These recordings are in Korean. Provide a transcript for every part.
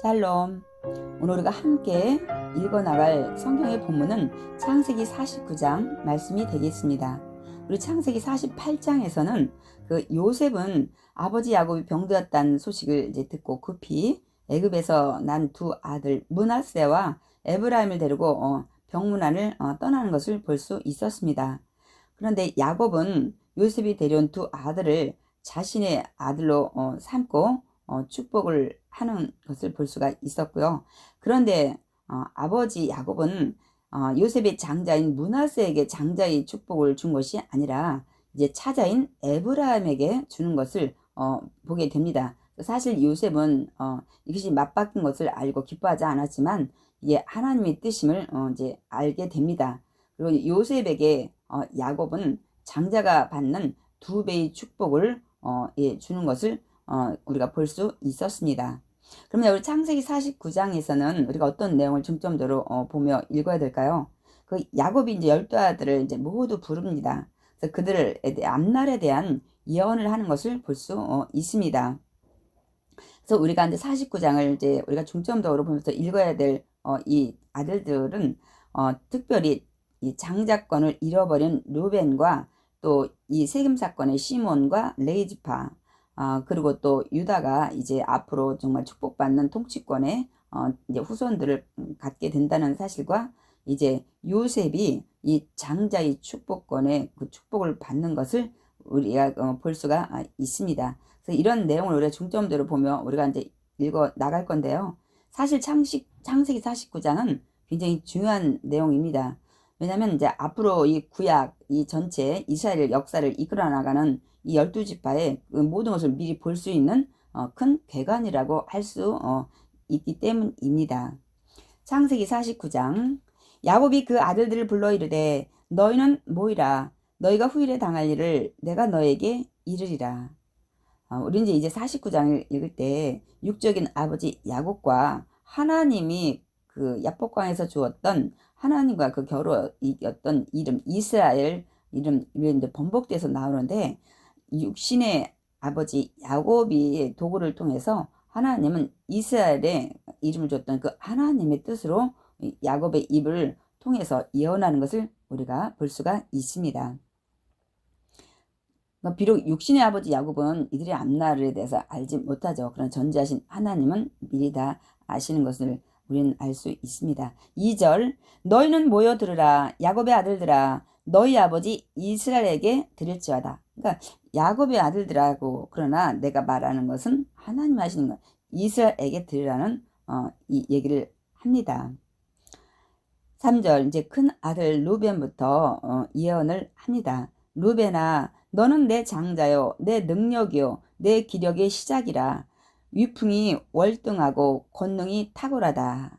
샬롬. 오늘 우리가 함께 읽어 나갈 성경의 본문은 창세기 49장 말씀이 되겠습니다. 우리 창세기 48장에서는 그 요셉은 아버지 야곱이 병들었다는 소식을 이제 듣고 급히 애굽에서 난 두 아들 문하세와 에브라임을 데리고 어, 병문안을 어, 떠나는 것을 볼 수 있었습니다. 그런데 야곱은 요셉이 데려온 두 아들을 자신의 아들로 어, 삼고 어, 축복을 하는 것을 볼 수가 있었고요. 그런데 어, 아버지 야곱은 어, 요셉의 장자인 문하세에게 장자의 축복을 준 것이 아니라 이제 차자인 에브라임에게 주는 것을 어, 보게 됩니다. 사실 요셉은 어, 이것이 맞바뀐 것을 알고 기뻐하지 않았지만 이게 하나님의 뜻임을 어, 이제 알게 됩니다. 그리고 요셉에게 어, 야곱은 장자가 받는 두 배의 축복을 어, 예, 주는 것을 어, 우리가 볼 수 있었습니다. 그러면 우리 창세기 49장에서는 우리가 어떤 내용을 중점적으로 어, 보며 읽어야 될까요? 그 야곱이 이제 열두 아들을 이제 모두 부릅니다. 그래서 그들을 앞날에 대한 예언을 하는 것을 볼수 어, 있습니다. 그래서 우리가 이제 49장을 이제 우리가 중점적으로 보면서 읽어야 될이 아들들은 어, 특별히 이 장자권을 잃어버린 루벤과 또 이 세금 사건의 시몬과 레이지파 어, 그리고 또 유다가 이제 앞으로 정말 축복받는 통치권의 어, 이제 후손들을 갖게 된다는 사실과 이제 요셉이 이 장자의 축복권의 그 축복을 받는 것을 우리가 어, 볼 수가 있습니다. 그래서 이런 내용을 우리가 중점적으로 보며 우리가 이제 읽어 나갈 건데요. 사실 창식, 창세기 49장은 굉장히 중요한 내용입니다. 왜냐하면 이제 앞으로 이 구약, 이 전체 이스라엘 역사를 이끌어 나가는 이 열두 지파의 그 모든 것을 미리 볼 수 있는 어, 큰 괴관이라고 할수 어, 있기 때문입니다. 창세기 49장 야곱이 그 아들들을 불러 이르되 너희는 모이라 너희가 후일에 당할 일을 내가 너에게 이르리라. 어, 우리는 이제 49장을 읽을 때 육적인 아버지 야곱과 하나님이 그 야복강에서 주었던 하나님과 그 겨루었던 이름 이스라엘 이름 이제 번복돼서 나오는데 육신의 아버지 야곱이 도구를 통해서 하나님은 이스라엘의 이름을 줬던 그 하나님의 뜻으로 야곱의 입을 통해서 예언하는 것을 우리가 볼 수가 있습니다. 그러니까 비록 육신의 아버지 야곱은 이들의 앞날에 대해서 알지 못하죠. 그런 전지하신 하나님은 미리 다 아시는 것을 우리는 알 수 있습니다. 2절 너희는 모여 들으라 야곱의 아들들아 너희 아버지 이스라엘에게 드릴지어다. 그러니까 야곱의 아들들하고 그러나 내가 말하는 것은 하나님 하시는 것 이스라엘에게 드리라는 어, 이 얘기를 합니다. 3절 이제 큰 아들 루벤부터 어, 예언을 합니다. 루벤아 너는 내 장자요 내 능력이요 내 기력의 시작이라 위풍이 월등하고 권능이 탁월하다.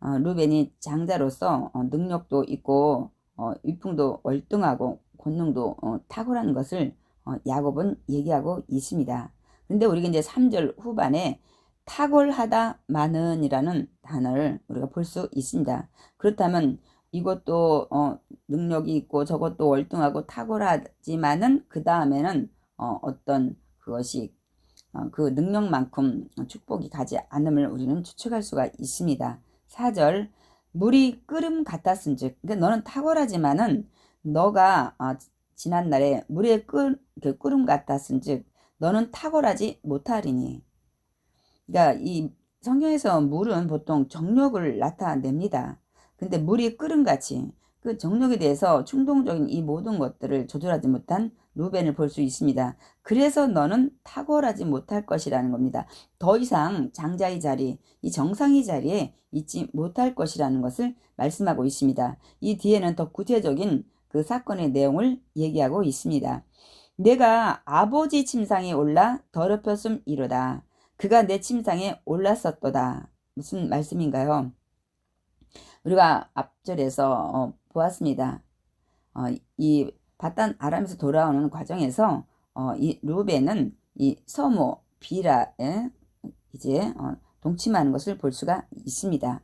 어, 루벤이 장자로서 어, 능력도 있고 어, 위풍도 월등하고 권능도 어, 탁월한 것을 어, 야곱은 얘기하고 있습니다. 근데 우리가 이제 3절 후반에 탁월하다 많은이라는 단어를 우리가 볼 수 있습니다. 그렇다면 이것도 어, 능력이 있고 저것도 월등하고 탁월하지만은 그 다음에는 어, 어떤 그것이 어, 그 능력만큼 축복이 가지 않음을 우리는 추측할 수가 있습니다. 4절 물이 끓음 같았은즉 그러니까 너는 탁월하지만은 너가 어, 지난날에 물에 끓, 그 끓음 같았은즉 너는 탁월하지 못하리니 그러니까 이 성경에서 물은 보통 정력을 나타냅니다. 근데 물이 끓음 같이 그 정력에 대해서 충동적인 이 모든 것들을 조절하지 못한 루벤을 볼 수 있습니다. 그래서 너는 탁월하지 못할 것이라는 겁니다. 더 이상 장자의 자리, 이 정상의 자리에 있지 못할 것이라는 것을 말씀하고 있습니다. 이 뒤에는 더 구체적인 그 사건의 내용을 얘기하고 있습니다. 내가 아버지 침상에 올라 더럽혔음 이로다. 그가 내 침상에 올랐었도다. 무슨 말씀인가요? 우리가 앞절에서 어, 보았습니다. 어, 이 바단 아람에서 돌아오는 과정에서 어, 이 루벤은 이 서모 비라에 이제 어, 동침하는 것을 볼 수가 있습니다.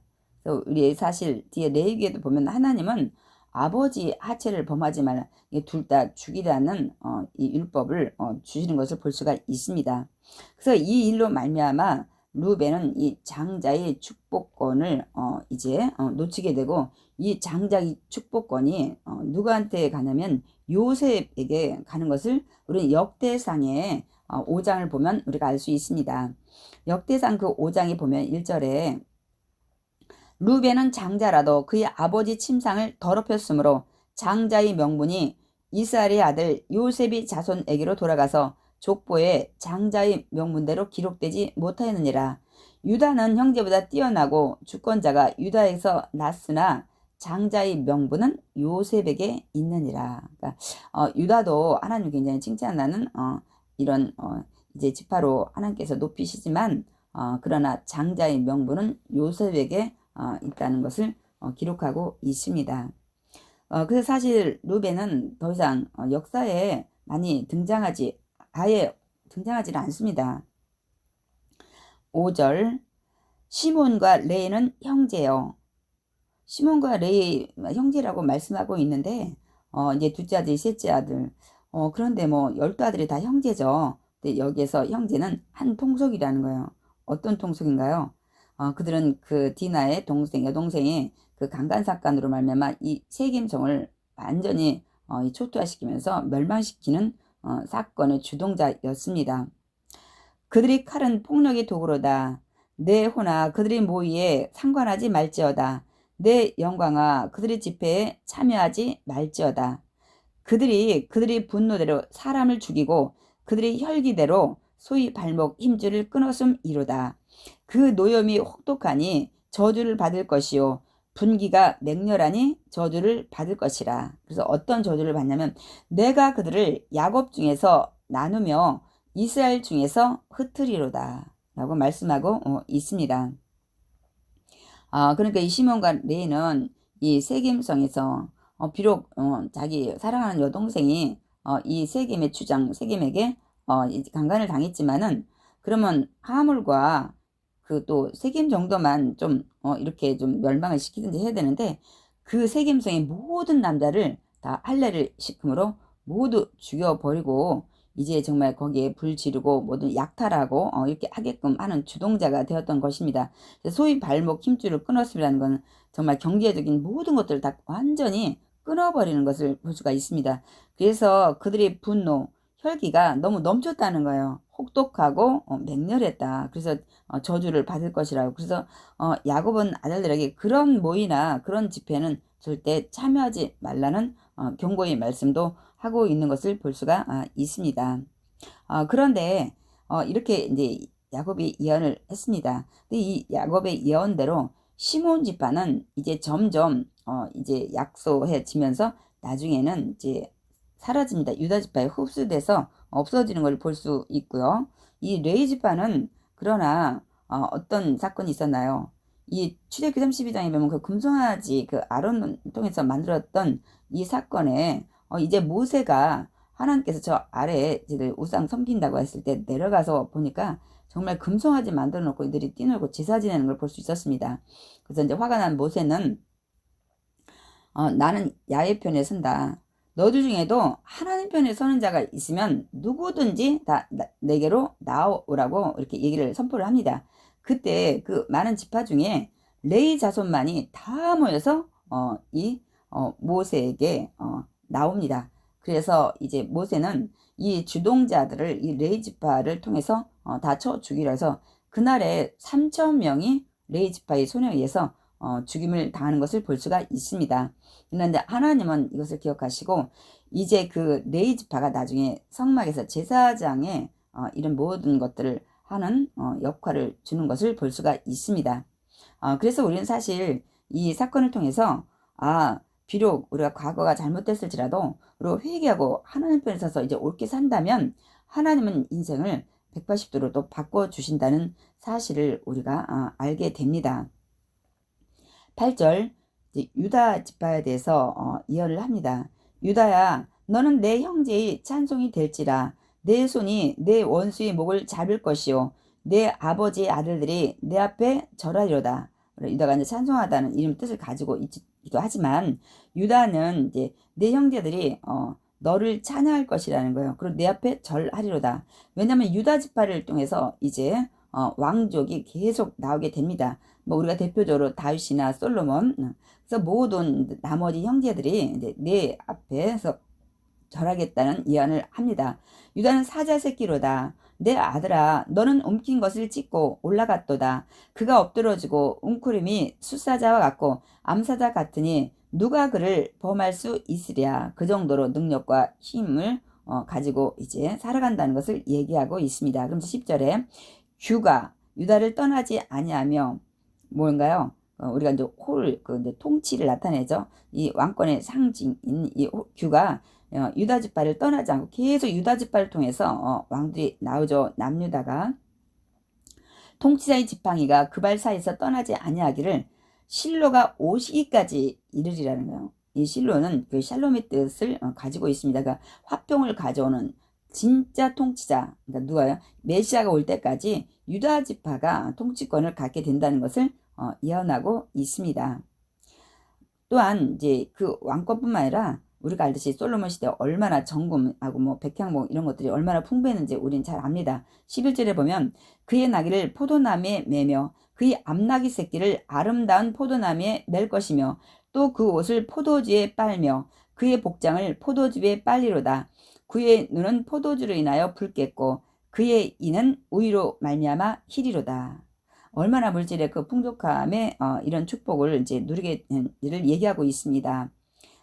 우리 사실 뒤에 레위기에도 보면 하나님은 아버지 하체를 범하지 말라 둘다 죽이라는 어, 이 율법을 어, 주시는 것을 볼 수가 있습니다. 그래서 이 일로 말미암아 루벤은 이 장자의 축복권을 어 이제 어 놓치게 되고 이 장자의 축복권이 어 누구한테 가냐면 요셉에게 가는 것을 우리 역대상의 어 5장을 보면 우리가 알 수 있습니다. 역대상 그 5장에 보면 1절에 루벤은 장자라도 그의 아버지 침상을 더럽혔으므로 장자의 명분이 이스라엘의 아들 요셉이 자손에게로 돌아가서 족보에 장자의 명문대로 기록되지 못하였느니라. 유다는 형제보다 뛰어나고 주권자가 유다에서 났으나 장자의 명분은 요셉에게 있느니라. 그러니까 어, 유다도 하나님 굉장히 칭찬하는 어, 이런 어, 이제 지파로 하나님께서 높이시지만 어, 그러나 장자의 명분은 요셉에게 어, 있다는 것을 어, 기록하고 있습니다. 어, 그래서 사실 루벤은 더 이상 어, 역사에 많이 등장하지 아예 등장하지 않습니다. 5절 시몬과 레이는 형제요. 시몬과 레이 형제라고 말씀하고 있는데 어, 이제 둘째 아들, 셋째 아들. 어, 그런데 뭐 열두 아들이 다 형제죠. 근데 여기에서 형제는 한 통속이라는 거예요. 어떤 통속인가요? 어, 그들은 그 디나의 동생, 여동생이 그 강간 사건으로 말미암아 이 세겜성을 완전히 어, 이 초토화시키면서 멸망시키는 어, 사건의 주동자였습니다. 그들이 칼은 폭력의 도구로다. 내 호나 그들의 모의에 상관하지 말지어다. 내 영광아 그들의 집회에 참여하지 말지어다. 그들이 그들의 분노대로 사람을 죽이고 그들의 혈기대로 소위 발목 힘줄을 끊었음 이로다. 그 노염이 혹독하니 저주를 받을 것이요 분기가 맹렬하니 저주를 받을 것이라. 그래서 어떤 저주를 받냐면 내가 그들을 야곱 중에서 나누며 이스라엘 중에서 흩트리로다. 라고 말씀하고 어, 있습니다. 아, 그러니까 이 시몬과 레이는 이 세겜성에서 어, 비록 어, 자기 사랑하는 여동생이 어, 이 세겜의 주장 세겜에게 어, 강간을 당했지만은 그러면 하물과 그 또 세겜 정도만 좀 어, 이렇게 좀 멸망을 시키든지 해야 되는데 그 세겜성의 모든 남자를 다 할례를 시킴으로 모두 죽여버리고 이제 정말 거기에 불 지르고 모든 약탈하고 어, 이렇게 하게끔 하는 주동자가 되었던 것입니다. 소위 발목 힘줄을 끊었으라는 건 정말 경제적인 모든 것들을 다 완전히 끊어버리는 것을 볼 수가 있습니다. 그래서 그들의 분노, 혈기가 너무 넘쳤다는 거예요. 혹독하고 어, 맹렬했다. 그래서 어, 저주를 받을 것이라고. 그래서 어, 야곱은 아들들에게 그런 모이나 그런 집회는 절대 참여하지 말라는 어, 경고의 말씀도 하고 있는 것을 볼 수가 아, 있습니다. 어, 그런데 어, 이렇게 이제 야곱이 예언을 했습니다. 근데 이 야곱의 예언대로 시몬 집파는 이제 점점 어, 이제 약소해지면서 나중에는 이제 사라집니다. 유다 지파에 흡수돼서 없어지는 걸 볼 수 있고요. 이 레이 지파는 그러나 어, 떤 사건이 있었나요? 이 출애굽기 32장에 보면 그 금송아지 그 아론을 통해서 만들었던 이 사건에 어, 이제 모세가 하나님께서 저 아래에 이제 우상 섬긴다고 했을 때 내려가서 보니까 정말 금송아지 만들어 놓고 이들이 뛰놀고 제사 지내는 걸 볼 수 있었습니다. 그래서 이제 화가 난 모세는 어, 나는 야의 편에 선다. 너들 중에도 하나님 편에 서는 자가 있으면 누구든지 다 내게로 나오라고 이렇게 얘기를 선포를 합니다. 그때 그 많은 지파 중에 레이 자손만이 다 모여서 어, 이 어, 모세에게 어, 나옵니다. 그래서 이제 모세는 이 주동자들을 이 레이 지파를 통해서 어, 다 쳐 죽이려 해서 그날에 3천 명이 레이 지파의 손에 의해서 어, 죽임을 당하는 것을 볼 수가 있습니다. 그런데 하나님은 이것을 기억하시고 이제 그 레이지파가 나중에 성막에서 제사장에 어, 이런 모든 것들을 하는 어, 역할을 주는 것을 볼 수가 있습니다. 어, 그래서 우리는 사실 이 사건을 통해서 아 비록 우리가 과거가 잘못됐을지라도 우리가 회개하고 하나님 편에 서서 이제 옳게 산다면 하나님은 인생을 180도로 또 바꿔주신다는 사실을 우리가 아, 알게 됩니다. 8절 유다 지파에 대해서 어, 예언을 합니다. 유다야 너는 내 형제의 찬송이 될지라 내 손이 내 원수의 목을 잡을 것이요 내 아버지의 아들들이 내 앞에 절하리로다. 유다가 이제 찬송하다는 이름 뜻을 가지고 있기도 하지만 유다는 이제 내 형제들이 어, 너를 찬양할 것이라는 거예요. 그리고 내 앞에 절하리로다. 왜냐하면 유다 지파를 통해서 이제 어, 왕족이 계속 나오게 됩니다. 뭐 우리가 대표적으로 다윗이나 솔로몬, 어, 그래서 모든 나머지 형제들이 이제 내 앞에서 절하겠다는 예언을 합니다. 유다는 사자 새끼로다. 내 아들아, 너는 움킨 것을 찢고 올라갔도다. 그가 엎드러지고 웅크림이 수사자와 같고 암사자 같으니 누가 그를 범할 수 있으랴. 그 정도로 능력과 힘을 어, 가지고 이제 살아간다는 것을 얘기하고 있습니다. 그럼 10절에 규가 유다를 떠나지 아니하며 뭔가요? 어, 우리가 이제 홀, 그 이제 통치를 나타내죠. 이 왕권의 상징인 이 호- 규가 어, 유다 지파를 떠나지 않고 계속 유다 지파를 통해서 어, 왕들이 나오죠. 남유다가 통치자의 지팡이가 그발 사이에서 떠나지 아니하기를 실로가 오시기까지 이르리라는 거예요. 이 실로는 그 샬롬의 뜻을 어, 가지고 있습니다. 그러니까 화평을 가져오는 진짜 통치자, 그러니까 누가요? 메시아가 올 때까지 유다 지파가 통치권을 갖게 된다는 것을 어, 예언하고 있습니다. 또한 이제 그 왕권뿐만 아니라 우리가 알듯이 솔로몬 시대 얼마나 정금하고 뭐 백향목 이런 것들이 얼마나 풍부했는지 우린 잘 압니다. 11절에 보면 그의 나귀를 포도나무에 매며 그의 암나귀 새끼를 아름다운 포도나무에 맬 것이며 또 그 옷을 포도주에 빨며 그의 복장을 포도주에 빨리로다. 그의 눈은 포도주로 인하여 붉겠고 그의 이는 우유로 말미암아 희리로다. 얼마나 물질의 그 풍족함에 어, 이런 축복을 이제 누리게 된지를 얘기하고 있습니다.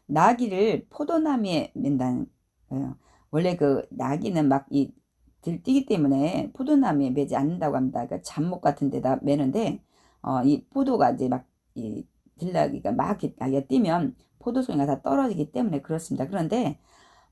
나귀를 포도나무에 맨다는 거예요. 원래 그 나귀는 막이 들뛰기 때문에 포도나무에 매지 않는다고 합니다. 그러니까 잡목 같은 데다 매는데 어, 이 포도가 이제 막이 들나귀가 막 나귀가 뛰면 포도송이가 다 떨어지기 때문에 그렇습니다. 그런데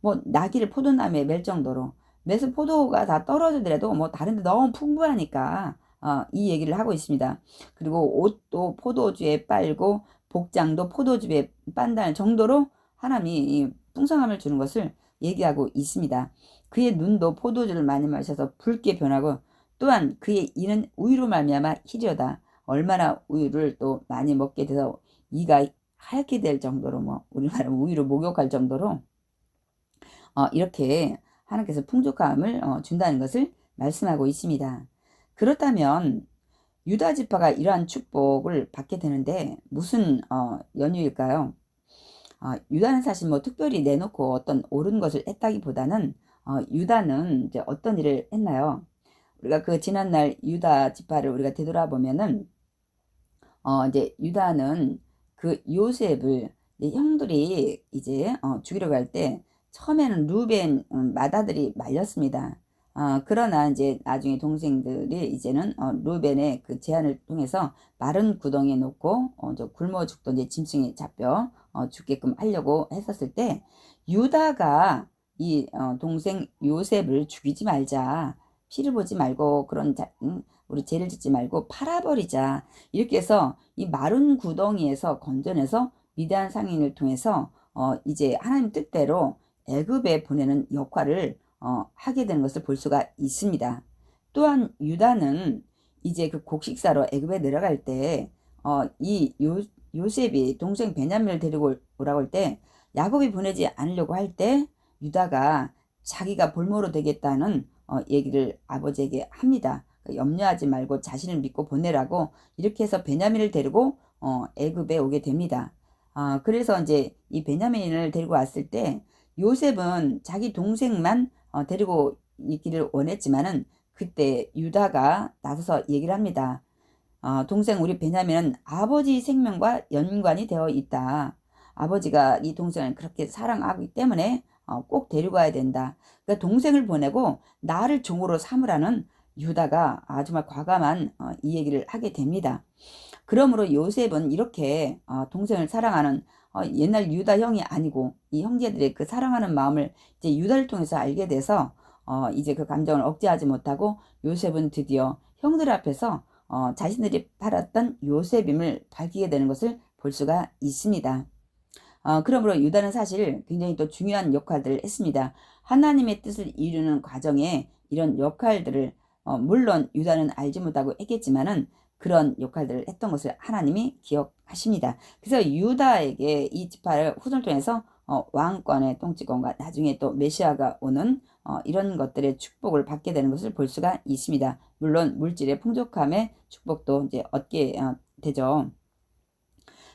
뭐 나귀를 포도나무에 맬 정도로 매서 포도가 다 떨어지더라도 뭐 다른 데 너무 풍부하니까 어, 이 얘기를 하고 있습니다. 그리고 옷도 포도주에 빨고 복장도 포도주에 빤다는 정도로 하나님이 이 풍성함을 주는 것을 얘기하고 있습니다. 그의 눈도 포도주를 많이 마셔서 붉게 변하고 또한 그의 이는 우유로 말미암아 희려다. 얼마나 우유를 또 많이 먹게 돼서 이가 하얗게 될 정도로 뭐 우리나라 우유를 목욕할 정도로 어, 이렇게 하나님께서 풍족함을 어, 준다는 것을 말씀하고 있습니다. 그렇다면 유다 지파가 이러한 축복을 받게 되는데 무슨 어, 연유일까요? 어, 유다는 사실 뭐 특별히 내놓고 어떤 옳은 것을 했다기보다는 어, 유다는 이제 어떤 일을 했나요? 우리가 그 지난날 유다 지파를 우리가 되돌아보면은 어, 이제 유다는 그 요셉을 형들이 이제 어, 죽이려고 할 때 처음에는 루벤 음, 맏아들이 말렸습니다. 어, 그러나 이제 나중에 동생들이 이제는 어, 루벤의 그 제안을 통해서 마른 구덩이에 놓고 어, 저 굶어 죽던 이제 짐승에 잡혀 어, 죽게끔 하려고 했었을 때 유다가 이 어, 동생 요셉을 죽이지 말자 피를 보지 말고 그런 자, 음, 우리 죄를 짓지 말고 팔아버리자 이렇게 해서 이 마른 구덩이에서 건져내서 위대한 상인을 통해서 어, 이제 하나님 뜻대로 애굽에 보내는 역할을 어, 하게 되는 것을 볼 수가 있습니다. 또한 유다는 이제 그 곡식사로 애굽에 내려갈 때, 어, 요셉이 동생 베냐민을 데리고 오라고 할 때, 야곱이 보내지 않으려고 할 때, 유다가 자기가 볼모로 되겠다는 어, 얘기를 아버지에게 합니다. 염려하지 말고 자신을 믿고 보내라고 이렇게 해서 베냐민을 데리고 어, 애굽에 오게 됩니다. 아, 그래서 이제 이 베냐민을 데리고 왔을 때 요셉은 자기 동생만 어, 데리고 있기를 원했지만은 그때 유다가 나서서 얘기를 합니다. 어, 동생 우리 베냐민은 아버지 생명과 연관이 되어 있다. 아버지가 이 동생을 그렇게 사랑하기 때문에 어, 꼭 데리고 와야 된다. 그러니까 동생을 보내고 나를 종으로 삼으라는 유다가 아 정말 과감한 어, 이 얘기를 하게 됩니다. 그러므로 요셉은 이렇게 어, 동생을 사랑하는 어, 옛날 유다 형이 아니고 이 형제들의 그 사랑하는 마음을 이제 유다를 통해서 알게 돼서 어, 이제 그 감정을 억제하지 못하고 요셉은 드디어 형들 앞에서 어, 자신들이 팔았던 요셉임을 밝히게 되는 것을 볼 수가 있습니다. 어, 그러므로 유다는 사실 굉장히 또 중요한 역할들을 했습니다. 하나님의 뜻을 이루는 과정에 이런 역할들을 어, 물론 유다는 알지 못하고 했겠지만은 그런 역할들을 했던 것을 하나님이 기억하십니다. 그래서 유다에게 이 지파를 후손을 통해서 어, 왕권의 통치권과 나중에 또 메시아가 오는 어, 이런 것들의 축복을 받게 되는 것을 볼 수가 있습니다. 물론 물질의 풍족함의 축복도 이제 얻게 어, 되죠.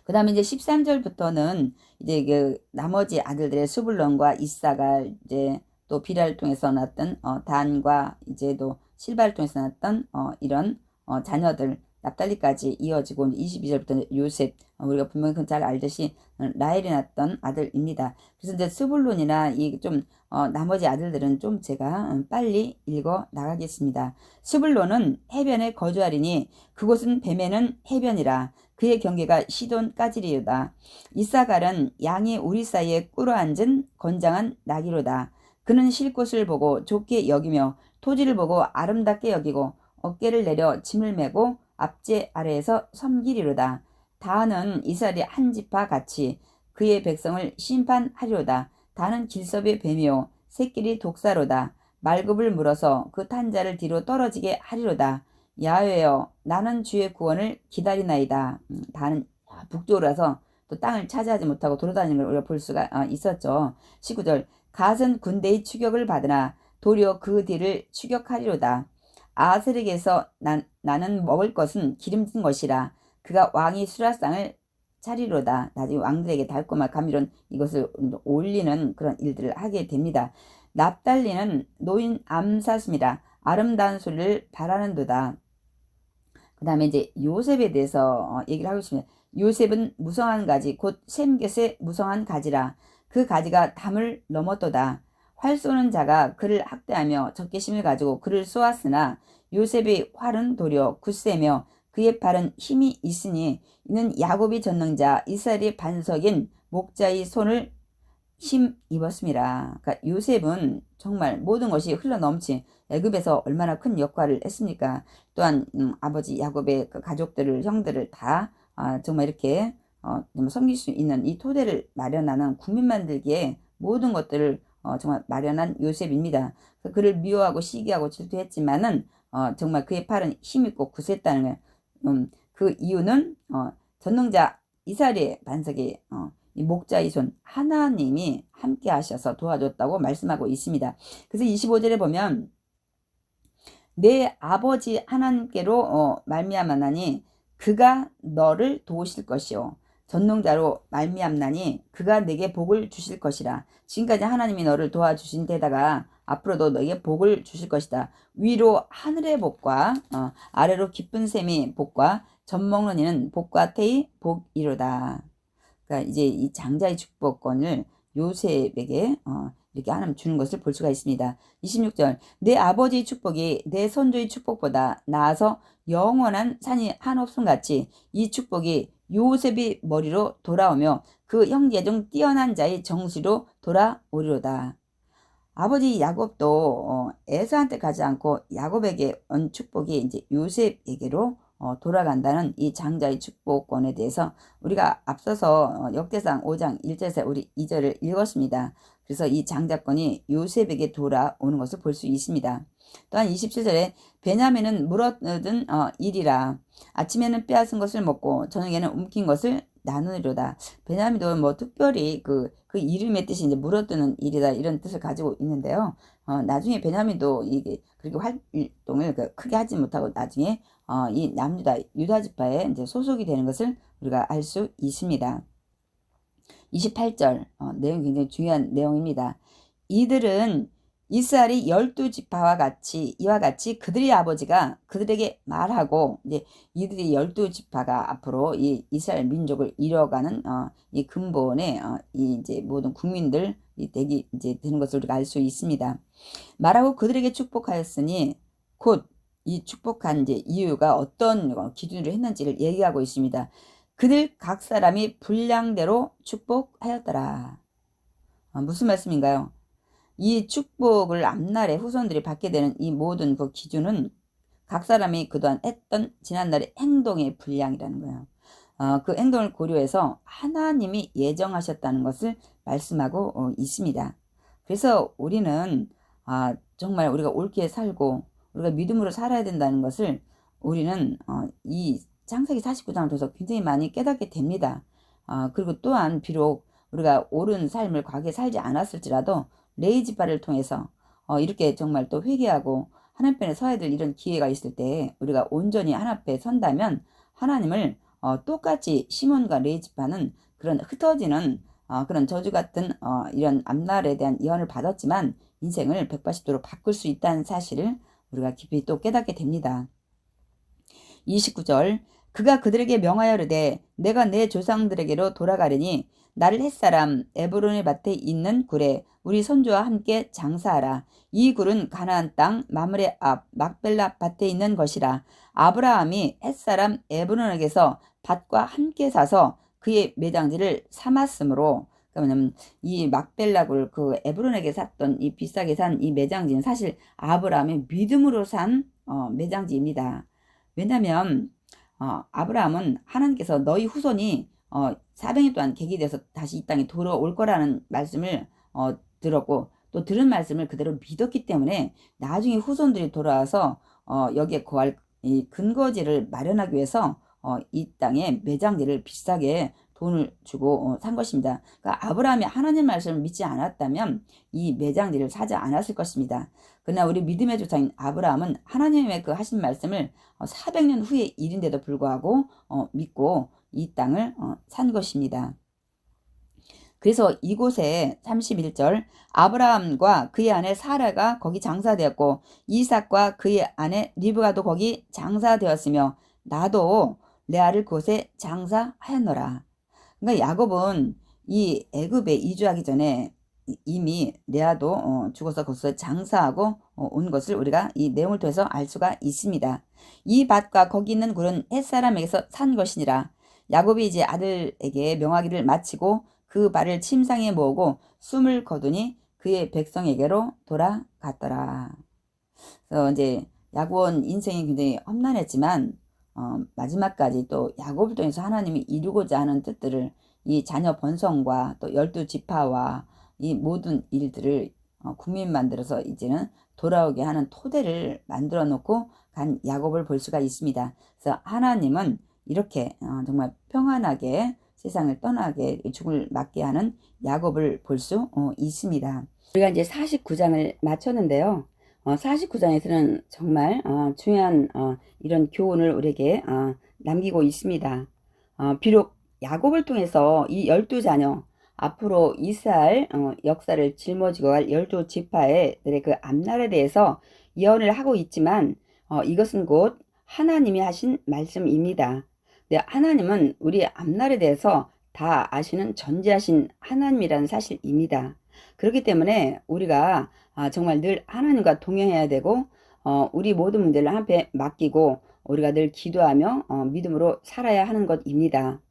그 다음에 이제 13절부터는 이제 그 나머지 아들들의 수불론과 이사가 이제 또 비라를 통해서 났던 어, 단과 이제 또 실바를 통해서 났던 어, 이런 어, 자녀들 납달리까지 이어지고 22절부터 요셉 어, 우리가 분명히 잘 알듯이 어, 라헬이 낳았던 아들입니다. 그래서 이제 스불론이나 이좀 어, 나머지 아들들은 좀 제가 음, 빨리 읽어 나가겠습니다. 스불론은 해변에 거주하리니 그곳은 뱀에는 해변이라 그의 경계가 시돈까지리로다. 이사갈은 양이 우리 사이에 꿇어앉은 건장한 나귀로다. 그는 쉴 곳을 보고 좋게 여기며 토지를 보고 아름답게 여기고 어깨를 내려 짐을 메고 앞제 아래에서 섬기리로다. 다는 이스라엘의 한 지파 같이 그의 백성을 심판하리로다. 다는 길섭의 뱀이요 새끼리 독사로다. 말급을 물어서 그 탄자를 뒤로 떨어지게 하리로다. 야훼여 나는 주의 구원을 기다리나이다. 음, 다는 북쪽으로서 또 땅을 차지하지 못하고 돌아다니는 걸 우리가 볼 수가 어, 있었죠. 19절 갓은 군대의 추격을 받으나 도리어 그 뒤를 추격하리로다. 아셀에게서 난, 나는 먹을 것은 기름진 것이라 그가 왕이 수라상을 차리로다. 나중에 왕들에게 달콤한 감미로운 이것을 올리는 그런 일들을 하게 됩니다. 납달리는 노인 암사슴이라 아름다운 소리를 바라는도다. 그 다음에 이제 요셉에 대해서 어, 얘기를 하고 있습니다. 요셉은 무성한 가지 곧 셈겟의 무성한 가지라 그 가지가 담을 넘었도다. 활 쏘는 자가 그를 학대하며 적개심을 가지고 그를 쏘았으나 요셉의 활은 도리어 굳세며 그의 팔은 힘이 있으니 이는 야곱이 전능자 이스라엘의 반석인 목자의 손을 힘 입었습니다. 그러니까 요셉은 정말 모든 것이 흘러넘친 애굽에서 얼마나 큰 역할을 했습니까? 또한 음, 아버지 야곱의 그 가족들을 형들을 다 아, 정말 이렇게 어, 섬길 수 있는 이 토대를 마련하는 국민 만들기에 모든 것들을 어, 정말 마련한 요셉입니다. 그를 미워하고 시기하고 질투했지만은 어, 정말 그의 팔은 힘있고 굳었다는 거예요. 음, 그 이유는 어, 전능자 이스라엘의 반석의 어, 목자의 손 하나님이 함께 하셔서 도와줬다고 말씀하고 있습니다. 그래서 25절에 보면 내 아버지 하나님께로 어, 말미암았나니 그가 너를 도우실 것이요 전능자로 말미암나니 그가 내게 복을 주실 것이라 지금까지 하나님이 너를 도와주신 데다가 앞으로도 너에게 복을 주실 것이다. 위로 하늘의 복과 어, 아래로 기쁜 셈의 복과 젖먹는 이는 복과 태의 복이로다. 그러니까 이제 이 장자의 축복권을 요셉에게 어, 이렇게 하나님 주는 것을 볼 수가 있습니다. 26절 내 아버지의 축복이 내 선조의 축복보다 나아서 영원한 산이 한없음 같이 이 축복이 요셉의 머리로 돌아오며 그 형제 중 뛰어난 자의 정수로 돌아오리로다. 아버지 야곱도 어, 에서한테 가지 않고 야곱에게 온 축복이 이제 요셉에게로 어, 돌아간다는 이 장자의 축복권에 대해서 우리가 앞서서 어, 역대상 5장 1절에서 우리 2절을 읽었습니다. 그래서 이 장자권이 요셉에게 돌아오는 것을 볼 수 있습니다. 또한 27절에 베냐민은 물어든 어, 일이라 아침에는 빼앗은 것을 먹고 저녁에는 움킨 것을 나누리로다. 베냐민도 뭐 특별히 그, 그 이름의 뜻이 이제 물어드는 일이다 이런 뜻을 가지고 있는데요. 어, 나중에 베냐민도 이게 그렇게 활동을 그 크게 하지 못하고 나중에 어, 이 남유다 유다 지파에 이제 소속이 되는 것을 우리가 알 수 있습니다. 28절 어, 내용 굉장히 중요한 내용입니다. 이들은 이스라엘이 열두 지파와 같이 이와 같이 그들의 아버지가 그들에게 말하고 이제 이들이 열두 지파가 앞으로 이 이스라엘 민족을 이뤄가는 어, 이 근본의 어, 이 이제 모든 국민들 이 되기 이제 되는 것을 우리가 알 수 있습니다. 말하고 그들에게 축복하였으니 곧 이 축복한 이제 이유가 어떤 기준으로 했는지를 얘기하고 있습니다. 그들 각 사람이 분량대로 축복하였더라. 어, 무슨 말씀인가요? 이 축복을 앞날에 후손들이 받게 되는 이 모든 그 기준은 각 사람이 그동안 했던 지난날의 행동의 분량이라는 거예요. 어, 그 행동을 고려해서 하나님이 예정하셨다는 것을 말씀하고 어, 있습니다. 그래서 우리는 아, 정말 우리가 옳게 살고 우리가 믿음으로 살아야 된다는 것을 우리는 어, 이 창세기 49장을 통해서 굉장히 많이 깨닫게 됩니다. 어, 그리고 또한 비록 우리가 옳은 삶을 과거에 살지 않았을지라도 레이지파를 통해서 어, 이렇게 정말 또 회개하고 하나님 편에 서야 될 이런 기회가 있을 때 우리가 온전히 하나님 앞에 선다면 하나님을 어, 똑같이 시몬과 레이 지파는 그런 흩어지는 어, 그런 저주 같은 어, 이런 앞날에 대한 예언을 받았지만 인생을 180도로 바꿀 수 있다는 사실을 우리가 깊이 또 깨닫게 됩니다. 29절 그가 그들에게 명하여 이르되 내가 내 조상들에게로 돌아가려니 나를 햇사람 에브론의 밭에 있는 굴에 우리 선조와 함께 장사하라. 이 굴은 가나안 땅 마므레 앞 막벨라 밭에 있는 것이라. 아브라함이 햇사람 에브론에게서 밭과 함께 사서 그의 매장지를 삼았으므로 그러면 이 막벨라 굴 그 에브론에게 샀던 이 비싸게 산 이 매장지는 사실 아브라함의 믿음으로 산 어, 매장지입니다. 왜냐하면 어, 아브라함은 하나님께서 너희 후손이 어, 400년 동안 객이 돼서 다시 이 땅에 돌아올 거라는 말씀을 어, 들었고 또 들은 말씀을 그대로 믿었기 때문에 나중에 후손들이 돌아와서 어, 여기에 거할 이 근거지를 마련하기 위해서 어, 이 땅에 매장지를 비싸게 돈을 주고 어, 산 것입니다. 그러니까 아브라함이 하나님 말씀을 믿지 않았다면 이 매장지를 사지 않았을 것입니다. 그러나 우리 믿음의 조상인 아브라함은 하나님의 그 하신 말씀을 어, 400년 후의 일인데도 불구하고 어, 믿고 이 땅을 어, 산 것입니다. 그래서 이곳에 31절 아브라함과 그의 아내 사라가 거기 장사되었고 이삭과 그의 아내 리브가도 거기 장사되었으며 나도 레아를 그곳에 장사하였노라. 그러니까 야곱은 이 애굽에 이주하기 전에 이미 레아도 어, 죽어서 거기서 장사하고 어, 온 것을 우리가 이 내용을 통해서 알 수가 있습니다. 이 밭과 거기 있는 굴은 햇사람에게서 산 것이니라. 야곱이 이제 아들에게 명하기를 마치고 그 발을 침상에 모으고 숨을 거두니 그의 백성에게로 돌아갔더라. 그래서 이제 야곱은 인생이 굉장히 험난했지만 어, 마지막까지 또 야곱을 통해서 하나님이 이루고자 하는 뜻들을 이 자녀 번성과 또 열두 지파와 이 모든 일들을 어, 국민 만들어서 이제는 돌아오게 하는 토대를 만들어 놓고 간 야곱을 볼 수가 있습니다. 그래서 하나님은 이렇게 어, 정말 평안하게 세상을 떠나게 죽을 맞게 하는 야곱을 볼 수 있습니다. 우리가 이제 49장을 마쳤는데요. 어, 49장에서는 정말 어, 중요한 어, 이런 교훈을 우리에게 어, 남기고 있습니다. 어, 비록 야곱을 통해서 이 열두 자녀 앞으로 이스라엘 어, 역사를 짊어지고 갈 열두 지파의 그 앞날에 대해서 예언을 하고 있지만 어, 이것은 곧 하나님이 하신 말씀입니다. 네, 하나님은 우리 앞날에 대해서 다 아시는 전지하신 하나님이라는 사실입니다. 그렇기 때문에 우리가 아, 정말 늘 하나님과 동행해야 되고 어, 우리 모든 문제를 한패 맡기고 우리가 늘 기도하며 어, 믿음으로 살아야 하는 것입니다.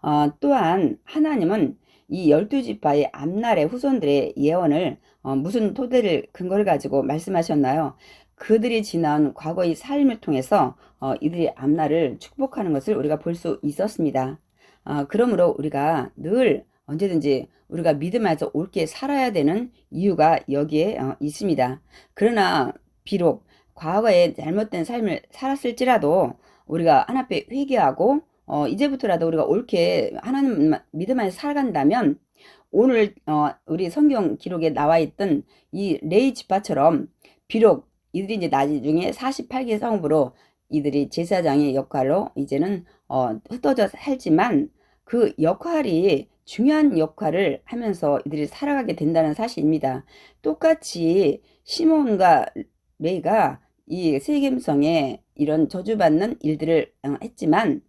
어, 또한 하나님은 이 열두 지파의 앞날의 후손들의 예언을 어, 무슨 토대를 근거를 가지고 말씀하셨나요? 그들이 지난 과거의 삶을 통해서 어, 이들이 앞날을 축복하는 것을 우리가 볼 수 있었습니다. 어, 그러므로 우리가 늘 언제든지 우리가 믿음 안에서 옳게 살아야 되는 이유가 여기에 어, 있습니다. 그러나 비록 과거에 잘못된 삶을 살았을지라도 우리가 하나님께 회개하고 어, 이제부터라도 우리가 옳게 하나님 믿음 안에 살아간다면 오늘 어, 우리 성경 기록에 나와 있던 이 레이 지파처럼 비록 이들이 이제 나중에 48개 성부로 이들이 제사장의 역할로 이제는 어, 흩어져 살지만 그 역할이 중요한 역할을 하면서 이들이 살아가게 된다는 사실입니다. 똑같이 시몬과 레이가 이 세겜성에 이런 저주받는 일들을 어, 했지만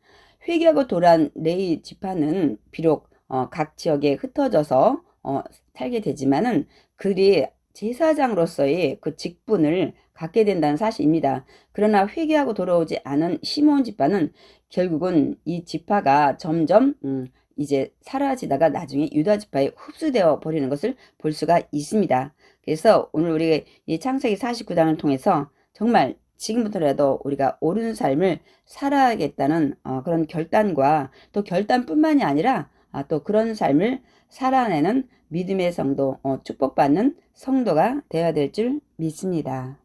회개하고 돌아온 레이 지파는 비록 어, 각 지역에 흩어져서 어, 살게 되지만은 그들이 제사장으로서의 그 직분을 갖게 된다는 사실입니다. 그러나 회개하고 돌아오지 않은 시몬 지파는 결국은 이 지파가 점점 음, 이제 사라지다가 나중에 유다 지파에 흡수되어 버리는 것을 볼 수가 있습니다. 그래서 오늘 우리 이 창세기 49장을 통해서 정말 지금부터라도 우리가 옳은 삶을 살아야겠다는 어, 그런 결단과 또 결단뿐만이 아니라 아, 또 그런 삶을 살아내는 믿음의 성도, 어, 축복받는 성도가 되어야 될 줄 믿습니다.